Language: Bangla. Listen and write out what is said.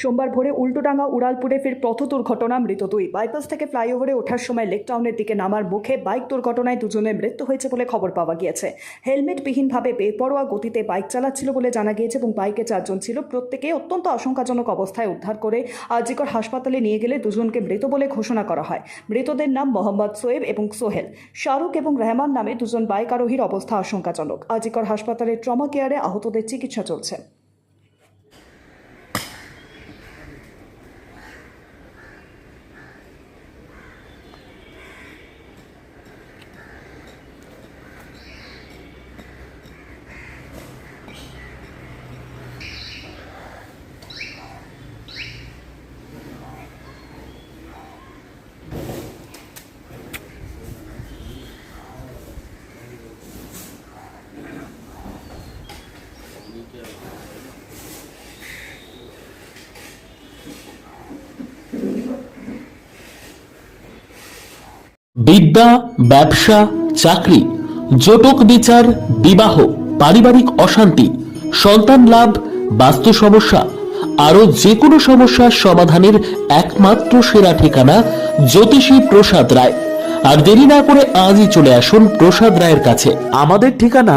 সোমবার ভোরে উল্টোডাঙ্গা উড়ালপুরে ফের পথ দুর্ঘটনা, মৃত দুই। বাইপাস থেকে ফ্লাইওভারে ওঠার সময় লেকটাউনের দিকে নামার মুখে বাইক দুর্ঘটনায় দুজনের মৃত্যু হয়েছে বলে খবর পাওয়া গিয়েছে। হেলমেটবিহীনভাবে বেপরোয়া গতিতে বাইক চালাচ্ছিল বলে জানা গিয়েছে এবং বাইকে চারজন ছিল। প্রত্যেকে অত্যন্ত আশঙ্কাজনক অবস্থায় উদ্ধার করে আজিকর হাসপাতালে নিয়ে গেলে দুজনকে মৃত বলে ঘোষণা করা হয়। মৃতদের নাম মোহাম্মদ সোয়েব এবং সোহেল। শাহরুখ এবং রহমান নামে দুজন বাইক আরোহীর অবস্থা আশঙ্কাজনক। আজিকর হাসপাতালের ট্রমা কেয়ারে আহতদের চিকিৎসা চলছে। বিদ্যা, ব্যবসা, চাকরি, জটক বিচার, বিবাহ, পারিবারিক অশান্তি, সন্তান লাভ, বাস্তু সমস্যা আরও যে কোনো সমস্যার সমাধানের একমাত্র সেরা ঠিকানা জ্যোতিষী প্রসাদ রায়। আর দেরি না করে আজই চলে আসুন প্রসাদ রায়ের কাছে। আমাদের ঠিকানা